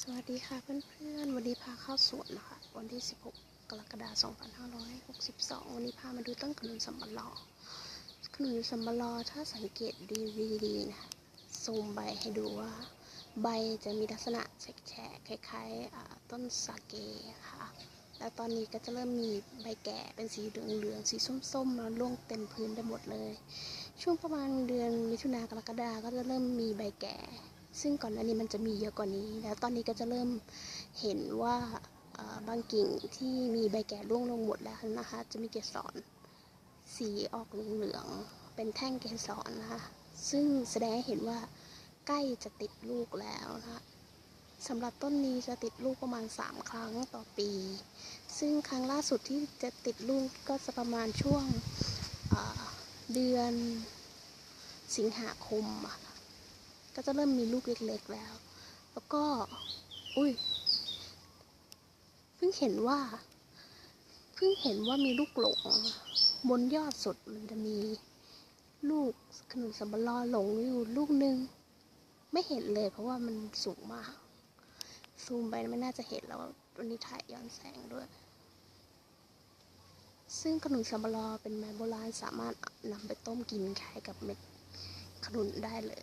สวัสดีค่ะเพื่อนๆ วันนี้พาเข้าสวนนะคะ วันที่ 16 กรกฎาคม 2562 วันนี้พามาดูต้นขนุนสัมบลอขนุนสัมบลอถ้าสังเกตดีๆนะคะซูมใบให้ดูว่า ใบจะมีลักษณะแฉกๆคล้ายๆต้นสาเกค่ะ แล้วตอนนี้ก็จะเริ่มมีใบแก่เป็นสีเหลืองๆ สีส้มๆ แล้วร่วงเต็มพื้นไปหมดเลย ช่วงประมาณเดือนมิถุนากรกฎาก็จะเริ่มมีใบแก่ ซึ่งก่อนหน้านี้มันจะมีเยอะกว่านี้ แล้วตอนนี้ก็จะเริ่มเห็นว่าบางกิ่งที่มีใบแก่ร่วงลงหมดแล้วนะคะ จะมีเกสรสีออกเหลืองๆเป็นแท่งเกสรนะคะ ซึ่งแสดงให้เห็นว่าใกล้จะติดลูกแล้วนะคะสำหรับต้นนี้จะติดลูกประมาณ 3 ครั้งต่อปี ซึ่งครั้งล่าสุดที่จะติดลูกก็จะประมาณช่วงเดือนสิงหาคมอะค่ะ ก็จะเริ่มมีลูกเล็กๆแล้ว แล้วก็ อุ้ย เพิ่งเห็นว่า เพิ่งเห็นว่ามีลูกหลง บนยอดสุดมันจะมีลูกขนุนสัมบลอหลงอยู่ลูกหนึ่งไม่เห็นเลยเพราะว่ามันสูงมาก ซูมไปไม่น่าจะเห็นแล้ววันนี้ถ่ายย้อนแสงด้วย ซึ่งขนุนสัมบลอเป็นไม้โบราณสามารถนำไปต้มกินคล้ายกับเม็ดขนุนได้เลย